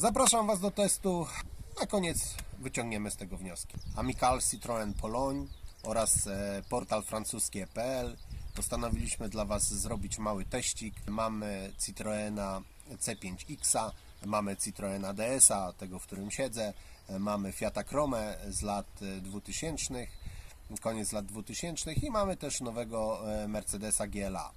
Zapraszam Was do testu. Na koniec wyciągniemy z tego wnioski. Amical Citroën Pologne oraz e, portal francuskie.pl postanowiliśmy dla Was zrobić mały teścik. Mamy Citroena C5X, mamy Citroena DS-a, tego w którym siedzę, e, mamy Fiata Crome z lat e, 2000, koniec lat 2000 i mamy też nowego e, Mercedesa GLA.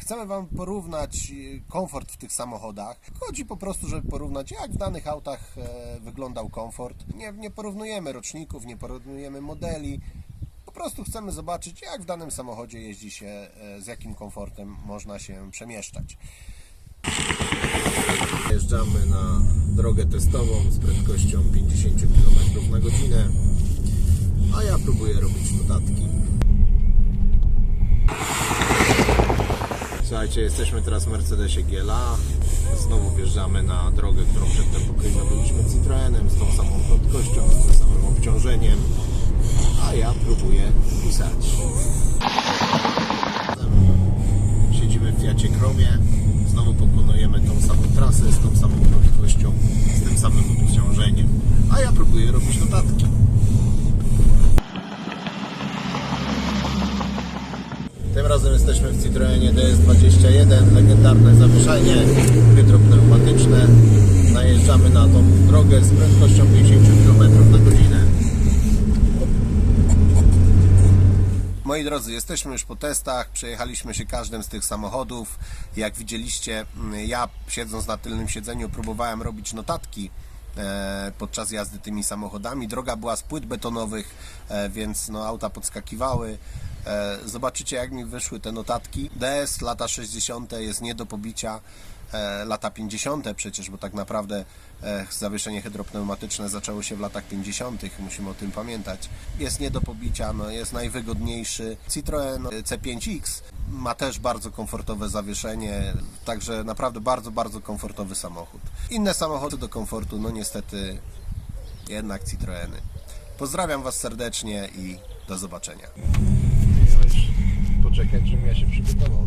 Chcemy Wam porównać e, komfort w tych samochodach. Chodzi po prostu, żeby porównać, jak w danych autach e, wyglądał komfort. Nie, nie porównujemy roczników, nie porównujemy modeli. Po prostu chcemy zobaczyć, jak w danym samochodzie jeździ się, e, z jakim komfortem można się przemieszczać. Jeżdżamy na drogę testową z prędkością 50 km na godzinę, a ja próbuję robić notatki. Słuchajcie, jesteśmy teraz w Mercedesie GLA. Znowu wjeżdżamy na drogę, którą przedtem pokonywaliśmy Citroenem, z tą samą prędkością, z tym samym obciążeniem. A ja próbuję pisać. Siedzimy w Fiacie Kromie. Znowu pokonujemy tą samą trasę, z tą samą prędkością, z tym samym obciążeniem. A ja próbuję robić notatki. Tym razem jesteśmy w Citroenie DS21, legendarne zawieszenie hydropneumatyczne. Najeżdżamy na tą drogę z prędkością 50 km na godzinę. Moi drodzy, jesteśmy już po testach, przejechaliśmy się każdym z tych samochodów. Jak widzieliście, mm, ja siedząc na tylnym siedzeniu próbowałem robić notatki e, podczas jazdy tymi samochodami. Droga była z płyt betonowych, e, więc no, auta podskakiwały. E, Zobaczycie jak mi wyszły te notatki. DS lata 60. jest nie do pobicia. E, Lata 50. przecież, bo tak naprawdę e, zawieszenie hydropneumatyczne zaczęło się w latach 50. Musimy o tym pamiętać. Jest nie do pobicia, no, jest najwygodniejszy. Citroen C5X ma też bardzo komfortowe zawieszenie, także naprawdę bardzo, bardzo komfortowy samochód. Inne samochody do komfortu, no niestety jednak Citroeny. Pozdrawiam Was serdecznie i do zobaczenia. Miałeś poczekać, żebym ja się przygotował.